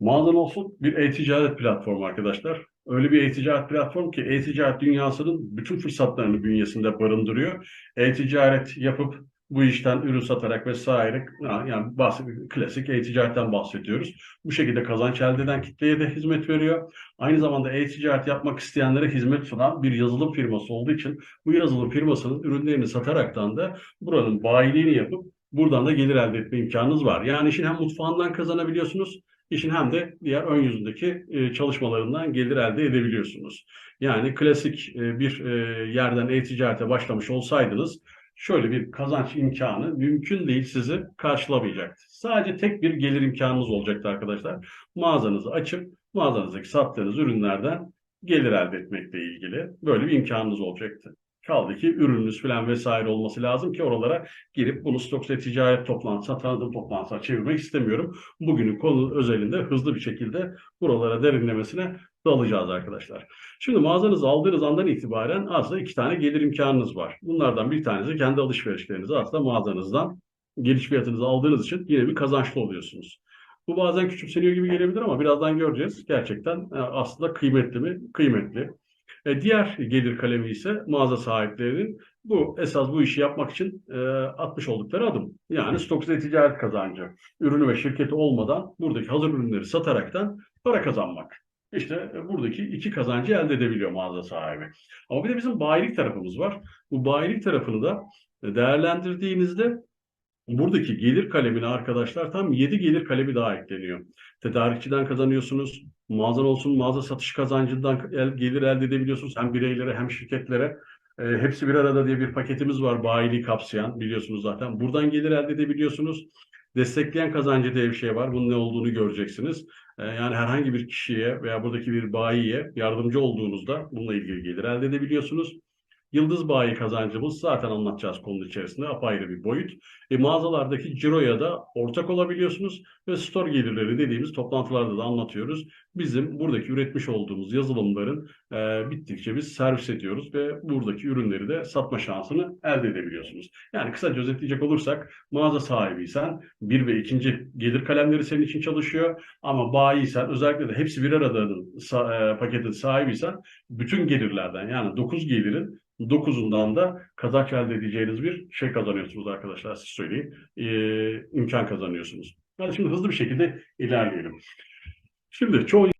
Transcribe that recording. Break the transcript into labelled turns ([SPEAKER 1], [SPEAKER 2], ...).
[SPEAKER 1] Mağazan olsun bir e-ticaret platformu arkadaşlar. Öyle bir e-ticaret platform ki e-ticaret dünyasının bütün fırsatlarını bünyesinde barındırıyor. E-ticaret yapıp bu işten ürün satarak vesaire yani klasik e-ticaretten bahsediyoruz. Bu şekilde kazanç elde eden kitleye de hizmet veriyor. Aynı zamanda e-ticaret yapmak isteyenlere hizmet sunan bir yazılım firması olduğu için bu yazılım firmasının ürünlerini sataraktan da buranın bayiliğini yapıp buradan da gelir elde etme imkanınız var. Yani işin hem mutfağından kazanabiliyorsunuz, işin hem de diğer ön yüzündeki e, çalışmalarından gelir elde edebiliyorsunuz. Yani klasik e, bir e, yerden e-ticarete başlamış olsaydınız şöyle bir kazanç imkanı mümkün değil sizi karşılamayacaktı. Sadece tek bir gelir imkanınız olacaktı arkadaşlar. Mağazanızı açıp mağazanızdaki sattığınız ürünlerden gelir elde etmekle ilgili böyle bir imkanınız olacaktı. Kaldı ki ürününüz falan vesaire olması lazım ki oralara girip bunu stoksa ticaret toplantısına, tanıtım toplantısına çevirmek istemiyorum. Bugünün konu özelinde hızlı bir şekilde buralara derinlemesine dalacağız arkadaşlar. Şimdi mağazanızı aldığınız andan itibaren aslında iki tane gelir imkanınız var. Bunlardan bir tanesi kendi alışverişlerinizi aslında mağazanızdan geliş fiyatınızı aldığınız için yine bir kazançlı oluyorsunuz. Bu bazen küçümseniyor gibi gelebilir ama birazdan göreceğiz. Gerçekten e, aslında kıymetli mi? Kıymetli. E, diğer gelir kalemi ise mağaza sahiplerinin bu esas bu işi yapmak için e, atmış oldukları adım. Yani stoksuz ticaret kazancı. Ürünü ve şirketi olmadan buradaki hazır ürünleri sataraktan para kazanmak. İşte e, buradaki iki kazancı elde edebiliyor mağaza sahibi. Ama bir de bizim bayilik tarafımız var. Bu bayilik tarafını da e, değerlendirdiğinizde buradaki gelir kalemine arkadaşlar tam 7 gelir kalemi daha ekleniyor. Tedarikçiden kazanıyorsunuz. Mağazan olsun mağaza satış kazancından el- gelir elde edebiliyorsunuz. Hem bireylere hem şirketlere. E, hepsi bir arada diye bir paketimiz var bayiliği kapsayan biliyorsunuz zaten. Buradan gelir elde edebiliyorsunuz. Destekleyen kazancı diye bir şey var. Bunun ne olduğunu göreceksiniz. E, yani herhangi bir kişiye veya buradaki bir bayiye yardımcı olduğunuzda bununla ilgili gelir elde edebiliyorsunuz. Yıldız bayi kazancımız zaten anlatacağız konunun içerisinde apayrı bir boyut. E, mağazalardaki ciroya da ortak olabiliyorsunuz ve store gelirleri dediğimiz toplantılarda da anlatıyoruz. Bizim buradaki üretmiş olduğumuz yazılımların e, bittikçe biz servis ediyoruz ve buradaki ürünleri de satma şansını elde edebiliyorsunuz. Yani kısaca özetleyecek olursak mağaza sahibiysen bir ve ikinci gelir kalemleri senin için çalışıyor ama bayiysen özellikle de hepsi bir arada'nın sa- e, paketin sahibiysen bütün gelirlerden yani 9 gelirin 9'undan da kazanç elde edeceğiniz bir şey kazanıyorsunuz arkadaşlar siz söyleyeyim. Ee, imkan kazanıyorsunuz. Hadi şimdi hızlı bir şekilde ilerleyelim. Şimdi çoğu